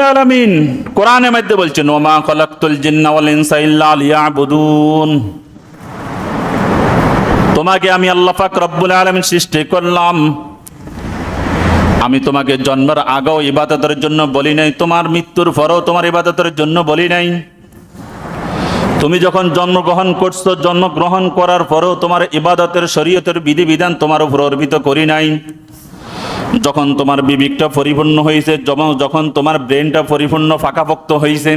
আলামিন বলছেন, ওমা তোমাকে আমি সৃষ্টি করলাম। আমি তোমাকে জন্মের আগেও ইবাদতের জন্য বলি নাই, তোমার মৃত্যুর পরেও তোমার ইবাদতের জন্য বলি নাই। তুমি যখন জন্মগ্রহণ করছ, জন্মগ্রহণ করার পরেও তোমার ইবাদতের শরীয়তের বিধিবিধান তোমার উপর অর্পিত করি নাই। যখন তোমার বিবেকটা পরিপূর্ণ হয়েছে, যখন তোমার ব্রেনটা পরিপূর্ণ ফাঁকাপোক্ত হয়েছে,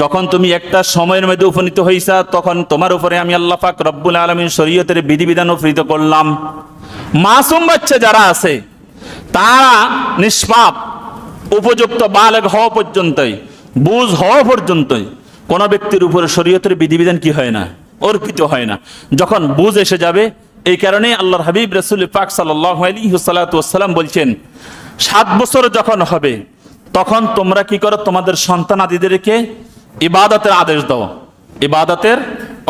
যখন তুমি একটা সময়ের মধ্যে উপনীত হয়েছা, তখন তোমার উপরে আমি আল্লাহ পাক রব্বুল আলমীর শরীয়তের বিধিবিধান উপনীত করলাম। মাসুম বাচ্চা যারা আছে, তারা নিষ্পাপ, উপযুক্ত বালেগ হওয়া পর্যন্তই, বুঝ হওয়া পর্যন্তই, কোন ব্যক্তির উপরে শরীয়তের বিধিবিধান কি হয় না? অর্পিত হয় না। যখন বুঝ এসে যাবে এই কারণে আল্লাহর হাবিব রসুল পাক সাল্লাহ বলছেন, সাত বছর যখন হবে, তখন তোমরা কি করো? তোমাদের সন্তান আদিদেরকে ইবাদতের আদেশ দাও। ইবাদতের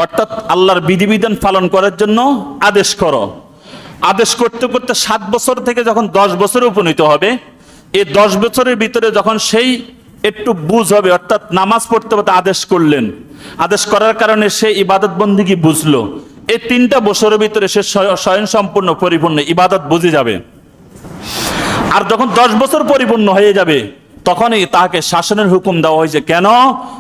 অর্থাৎ আল্লাহর বিধিবিধান পালন করার জন্য আদেশ করো। আদেশ করতে করতে সাত বছর থেকে যখন দশ বছরে উপনীত হবে, এই দশ বছরের ভিতরে যখন সেই একটু বুঝ হবে, অর্থাৎ নামাজ পড়তে পড়তে আদেশ করলেন। আদেশ করার কারণে সে ইবাদত বন্দিগি বুঝলো? এই তিনটা বছরের ভিতরে সে স্বয়- সম্পূর্ণ পরিপূর্ণ, ইবাদত বুঝে যাবে। আর যখন দশ বছর পরিপূর্ণ হয়ে যাবে, তখনই তাকে শাসনের হুকুম দেওয়া হয়েছে। কেন?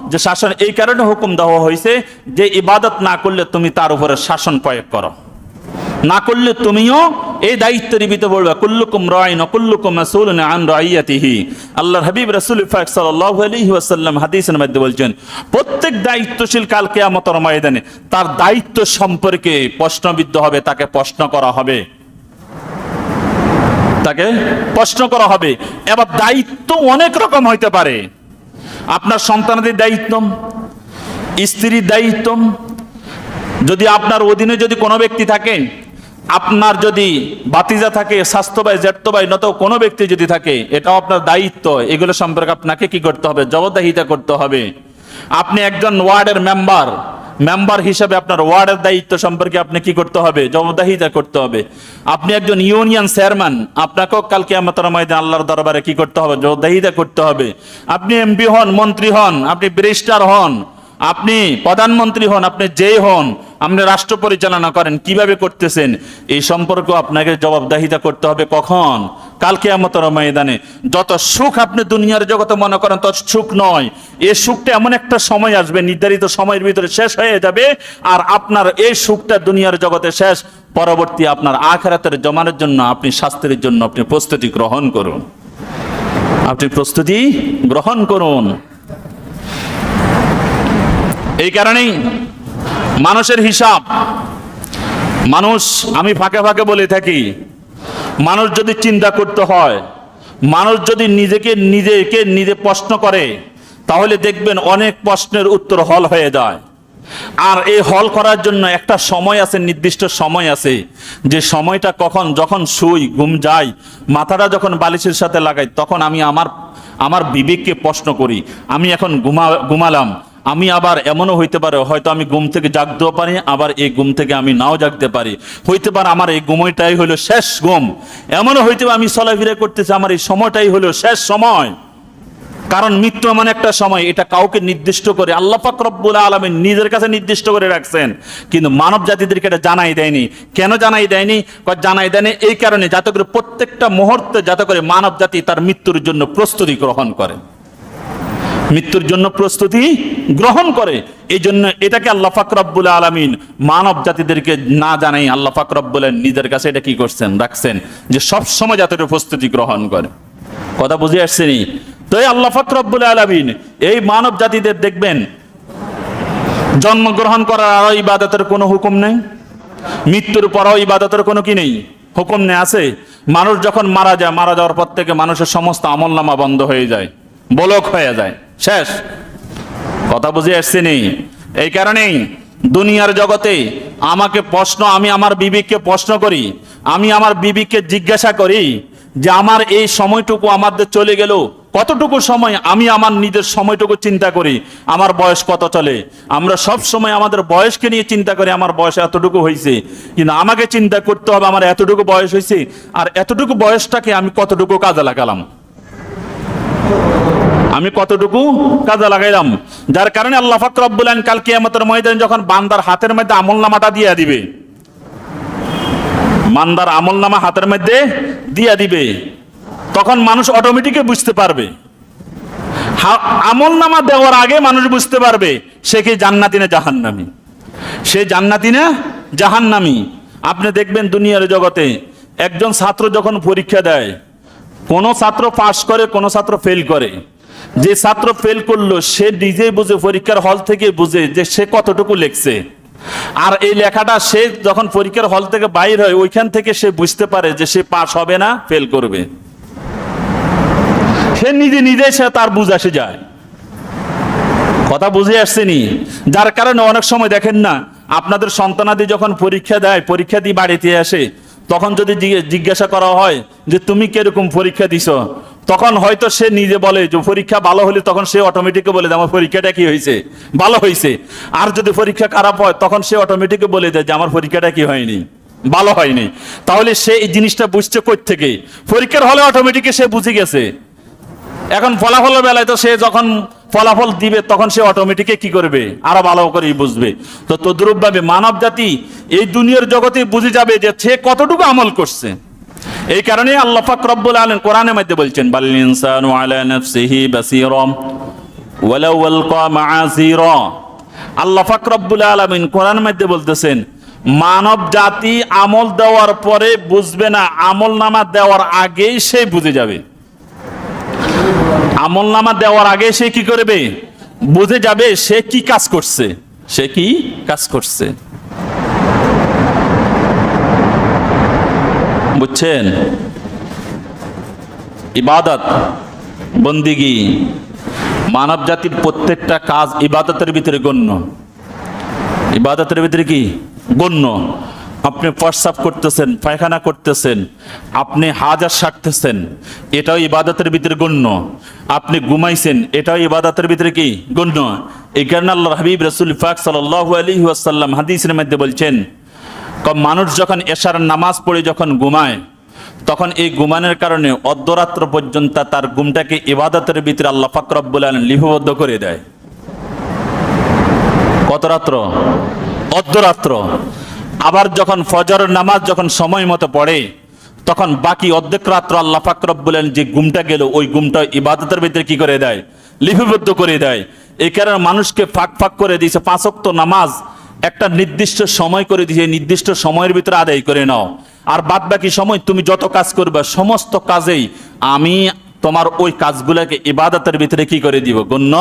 যে শাসন, এই কারণে হুকুম দেওয়া হয়েছে যে ইবাদত না করলে তুমি তার উপরে শাসন প্রয়োগ করো। না করলে তুমিও এই দায়িত্বের ভিতরে বলবে কুল্লুকুম রাইন কুল্লুকুম মাসউলুন আন রাইয়াতিহি। আল্লাহর হাবিব রাসূল পাক সাল্লাল্লাহু আলাইহি ওয়াসাল্লাম হাদিসের মধ্যে বলছেন, প্রত্যেক দায়িত্বশীল কাল কিয়ামতের ময়দানে তার দায়িত্ব সম্পর্কে প্রশ্নবিদ্ধ হবে, তাকে প্রশ্ন করা হবে। তাকে প্রশ্ন করা হবে। এবার দায়িত্ব অনেক রকম হইতে পারে। আপনার সন্তানদের দায়িত্ব, স্ত্রীর দায়িত্ব, যদি আপনার অধীনে যদি কোনো ব্যক্তি থাকে আপনার যদি বাতিজা থাকে স্বাস্থ্য ভাই জ্যেষ্ঠ ভাই নত কোনো ব্যক্তি যদি থাকে, এটাও আপনার দায়িত্ব। এগুলো সম্পর্কে আপনাকে কি করতে হবে? জবাবদাহিতা করতে হবে। আপনি একজন ওয়ার্ডের মেম্বার। মেম্বার হিসেবে আপনার ওয়ার্ডের দায়িত্ব সম্পর্কে আপনি কি করতে হবে? জবাবদাহিতা করতে হবে। আপনি একজন ইউনিয়ন চেয়ারম্যান। আপনাকেও কালকে আমাদের ময়দান আল্লাহর দরবারে কি করতে হবে? জবাবদাহিতা করতে হবে। আপনি এমপি হন, মন্ত্রী হন, আপনি ব্যারিস্টার হন আপনি প্রধানমন্ত্রী হন, আপনি যেই হন, আপনি রাষ্ট্র পরিচালনা করেন, কীভাবে করতেছেন, এই সম্পর্ক আপনাকে জবাবদাহিতা করতে হবে কখন? কালকে আমতর ময়দানে। যত সুখ আপনি দুনিয়ার জগতে মনে করেন, তত সুখ নয়। এই সুখটা এমন একটা সময় আসবে, নির্ধারিত সময়ের ভিতরে শেষ হয়ে যাবে, আর আপনার এই সুখটা দুনিয়ার জগতে শেষ। পরবর্তী আপনার আখেরাতের জমানোর জন্য আপনি স্বাস্থ্যের জন্য আপনি প্রস্তুতি গ্রহণ করুন। আপনি প্রস্তুতি গ্রহণ করুন। এই কারণেই মানুষের হিসাব, মানুষ আমি ফাঁকে ফাঁকে বলে থাকি, মানুষ যদি চিন্তা করতে হয়, মানুষ যদি নিজেকে নিজেকে নিজে প্রশ্ন করে, তাহলে দেখবেন অনেক প্রশ্নের উত্তর হল হয়ে যায়। আর এই হল করার জন্য একটা সময় আছে, নির্দিষ্ট সময় আছে, যে সময়টা কখন যখন শুই, ঘুম যাই, মাথাটা যখন বালিশের সাথে লাগাই, তখন আমি আমার আমার বিবেককে প্রশ্ন করি, আমি এখন ঘুমা, ঘুমালাম আমি আবার এমনও হইতে পারে, হয়তো আমি ঘুম থেকে জাগতেও পারি, আবার এই ঘুম থেকে আমি নাও জাগতে পারি। হইতে পারে আমার এই ঘুমটাই হলো শেষ ঘুম। এমনও হইতে পারে আমি চলাফেরা করতেছি, আমার এই সময়টাই হলো শেষ সময়। কারণ মৃত্যু এমন একটা সময়, এটা কাউকে নির্দিষ্ট করে, আল্লাহ রব্বুল আলমিন নিজের কাছে নির্দিষ্ট করে রাখছেন। কিন্তু মানব জাতিদেরকে এটা জানাই দেয়নি। কেন জানাই দেয়নি? জানাই দেয়নি, এই কারণে যাতে করে প্রত্যেকটা মুহূর্তে যাতে করে মানব জাতি তার মৃত্যুর জন্য প্রস্তুতি গ্রহণ করে। মৃত্যুর জন্য প্রস্তুতি গ্রহণ করে। এই জন্য এটাকে আল্লাহ ফাকরাবুল আলমিন মানব জাতিদেরকে না জানাই আল্লাহ ফাকরাবুল নিজের কাছে এটা কি করছেন, রাখছেন, যে সব সময় যাতে প্রস্তুতি গ্রহণ করে। কথা বুঝে আসছেনি? তো এই আল্লাহ ফাকরাবুল আলমিন এই মানব জাতিদের দেখবেন, জন্মগ্রহণ করার আরও ইবাদতের কোনো হুকুম নেই? মৃত্যুর পরও ইবাদতের কোনো কি নেই? হুকুম নেই, আছে? মানুষ যখন মারা যায়, মারা যাওয়ার পর থেকে মানুষের সমস্ত আমলনামা বন্ধ হয়ে যায়, বলক হয়ে যায়। শেষ। কথা বুঝে আসছে নেই এই কারণেই দুনিয়ার জগতে আমাকে প্রশ্ন, আমি আমার বিবেককে প্রশ্ন করি, আমি আমার বিবেককে জিজ্ঞাসা করি যে আমার এই সময়টুকু আমাদের চলে গেল। কতটুকু সময় আমি আমার নিজের সময়টুকু চিন্তা করি? আমার বয়স কত চলে? আমরা সব সময় আমাদের বয়সকে নিয়ে চিন্তা করি, আমার বয়স এতটুকু হয়েছে কিন্তু আমাকে চিন্তা করতে হবে, আমার এতটুকু বয়স হয়েছে আর এতটুকু বয়সটাকে আমি কতটুকু কাজে লাগালাম? আমি কতটুকু কাজে লাগাইলাম? যার কারণে আল্লাহ ফাকর রব্বুল আলামিন কাল কিয়ামতের ময়দানে যখন বান্দার হাতের মধ্যে আমল নামাটা দিয়ে দিবে মান্দার আমল নামা হাতের মধ্যে দিয়া দিবে, তখন মানুষ অটোমেটিকে বুঝতে পারবে। আমল নামা দেওয়ার আগে মানুষ বুঝতে পারবে সে কি জান্নাতি না জাহান্নামি। সে জান্নাতি না জাহান্নামি। আপনি দেখবেন দুনিয়ার জগতে একজন ছাত্র যখন পরীক্ষা দেয়, কোন ছাত্র পাস করে, কোন ছাত্র ফেল করে যে ছাত্র ফেল করল, সে নিজেই বুঝে, পরীক্ষার হল থেকে বুঝে যে সে কতটুকু লেখছে। আর এই লেখাটা সে যখন পরীক্ষার হল থেকে বাইর হয়, ওইখান থেকে সে বুঝতে পারে যে সে পাস হবে না ফেল করবে। সে নিজে নিজে সে তার বুঝ আসে যায়। কথা বুঝে আসছেনি যার কারণে অনেক সময় দেখেন না, আপনাদের সন্তানাদি যখন পরীক্ষা দেয়, পরীক্ষা দিয়ে বাড়িতে আসে, তখন যদি জিজ্ঞাসা করা হয় যে, তুমি কীরকম পরীক্ষা দিছ? তখন হয়তো সে নিজে বলে যে পরীক্ষা ভালো হলে তখন সে অটোমেটিক বলে দেয় আমার পরীক্ষাটা কি হয়েছে? ভালো হয়েছে। আর যদি পরীক্ষা খারাপ হয়, তখন সে অটোমেটিক বলে দেয় যে আমার পরীক্ষাটা কি হয়নি? ভালো হয়নি। তাহলে সে এই জিনিসটা বুঝছে থেকে পরীক্ষার হলে অটোমেটিক সে বুঝে গেছে। এখন ফলাফলের বেলায় তো সে যখন ফলাফল দিবে, তখন সে অটোমেটিকে কি করবে? আরও ভালো করে বুঝবে। তো তদ্রুপ ভাবে মানব জাতি এই দুনিয়ার জগতে বুঝে যাবে যে সে কতটুকু আমল করছে। এই কারণে আল্লাহ পাক রব্বুল আলামিন কোরআনের মধ্যে বলছেন, বাল ইনসানু আলা নাফসিহি বাসীরা ওয়ালাউ আলকা মাআসিরা। আল্লাহ পাক রব্বুল আলামিন কোরআনের মধ্যে বলতেছেন, মানব জাতি আমল দেওয়ার পরে বুঝবে না, আমল নামা দেওয়ার আগেই সে বুঝে যাবে। আমল নামা দেওয়ার আগে সে কি করবে? বুঝে যাবে সে কি কাজ করছে। সে কি কাজ করছে। বুঝছেন? ইবাদত, বন্দিগি, মানব জাতির প্রত্যেকটা কাজ ইবাদতের ভিতরে গণ্য। ইবাদতের ভিতরে কি? গণ্য। আপনি প্রস্রাব করতেছেন, পায়খানা করতেছেন, আপনি হাজার সারতেছেন, এটাও ইবাদতের ভিতরে গণ্য। আপনি ঘুমাইছেন, এটাও ইবাদতের ভিতরে কি? গণ্য। এই কারণে আল্লাহ হাবিব রসুল ফাক সাল্লাহ আলী ওয়াসাল্লাম হাদিসের মধ্যে বলছেন মানুষ যখন এশার নামাজ পড়ে যখন ঘুমায়, তখন এই গুমানের কারণে অর্ধরাত্র পর্যন্ত তার গুমটাকে ইবাদতের ভিতরে আল্লাহ ফাকরব্বুল আলম লিপিবদ্ধ করে দেয়। কত রাত্র? অর্ধরাত্র। আবার যখন ফজরের নামাজ যখন সময় মতো পড়ে, তখন বাকি অর্ধেক রাত্র আল্লাহ ফাকরব বলেন যে গুমটা গেল, ওই গুমটা ইবাদতের ভিতরে কি করে দেয়? লিপিবদ্ধ করে দেয়। এই কারণে মানুষকে ফাঁক ফাঁক করে দিয়েছে পাঁচক্ত নামাজ একটা নির্দিষ্ট সময় করে দিয়ে, নির্দিষ্ট সময়ের ভিতরে আদায় করে নাও। আর বাদ বাকি সময় তুমি যত কাজ করবে, সমস্ত কাজেই আমি তোমার ওই কাজগুলোকে ইবাদতের ভিতরে কি করে দিব? গণ্য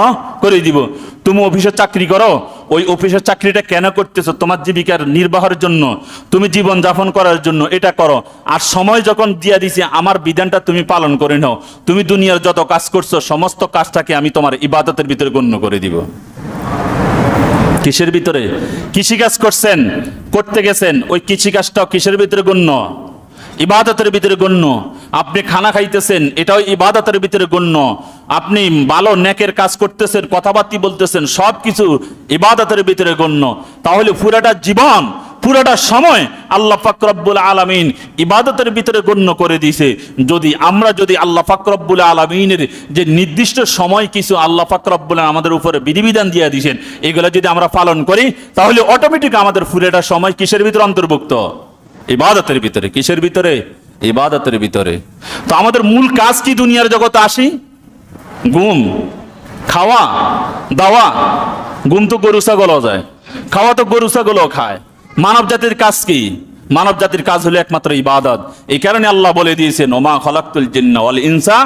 করে দিব। তুমি অফিসে চাকরি করো, ওই অফিসের চাকরিটা কেন করতেছো? তোমার জীবিকার নির্বাহের জন্য, তুমি জীবন যাপন করার জন্য এটা করো। আর সময় যখন দিয়া দিছি, আমার বিধানটা তুমি পালন করে নাও। তুমি দুনিয়ার যত কাজ করছ, সমস্ত কাজটাকে আমি তোমার ইবাদতের ভিতরে গণ্য করে দিব। কিসের ভিতরে? কৃষিকাজ করছেন, করতে গেছেন, ওই কৃষিকাজটাও কিসের ভিতরে গণ্য? ইবাদতের ভিতরে গণ্য। আপনি খানা খাইতেছেন, এটাও ইবাদতের ভিতরে গণ্য। আপনি ভালো নেকের কাজ করতেছেন, কথাবার্তি বলতেছেন সব কিছু ইবাদতের ভিতরে গণ্য। তাহলে পুরাটা জীবন পুরাটা সময় আল্লাহ ফাকরব্বুল আলমিন ইবাদতের ভিতরে গণ্য করে দিয়েছে। যদি আমরা যদি আল্লাহ ফাকরব্বুল আলমিনের যে নির্দিষ্ট সময় কিছু আল্লাহ ফাকরব্বুল আমাদের উপরে বিধিবিধান দিয়ে দিয়েছেন, এগুলো যদি আমরা পালন করি, তাহলে অটোমেটিক আমাদের পুরোটা সময় কিসের ভিতরে অন্তর্ভুক্ত? ইবাদতের ভিতরে। কিসের ভিতরে? ইবাদতের ভিতরে। তো আমাদের মূল কাজ কি দুনিয়ার জগতে আসি? ঘুম। খাওয়া, দাওয়া। ঘুম তো গরু, ছাগলও যায়। খাওয়া তো গরু, ছাগলও খায়। মানব জাতির কাজ কি? মানব জাতির কাজ হলো একমাত্র ইবাদত। এই কারণে আল্লাহ বলে দিয়েছেন, ওমা খলাকুল জিন্নাল ইনসা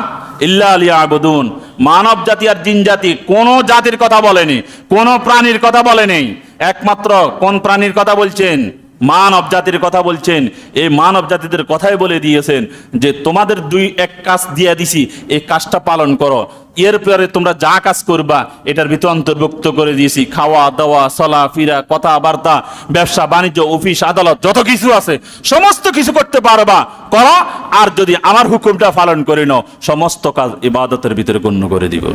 ইল্লা লিয়াবুদুন। মানব জাতি আর জিন জাতি কোন জাতির কথা বলেনি, কোন প্রাণীর কথা বলেনি। একমাত্র কোন প্রাণীর কথা বলছেন? মানব জাতির কথা বলছেন, এই মানব জাতিদের কথাই বলে দিয়েছেন যে তোমাদের দুই এক কাজ দিয়ে দিছি, এই কাজটা পালন করো। এরপরে তোমরা যা কাজ করবা, এটার ভিতর অন্তর্ভুক্ত করে দিয়েছি। খাওয়া, দাওয়া, চলা, ফিরা, কথাবার্তা, ব্যবসা, বাণিজ্য, অফিস, আদালত, যত কিছু আছে, সমস্ত কিছু করতে পারবা, করো, আর যদি আমার হুকুমটা পালন করে নাও, সমস্ত কাজ ইবাদতের ভিতরে গণ্য করে দিব।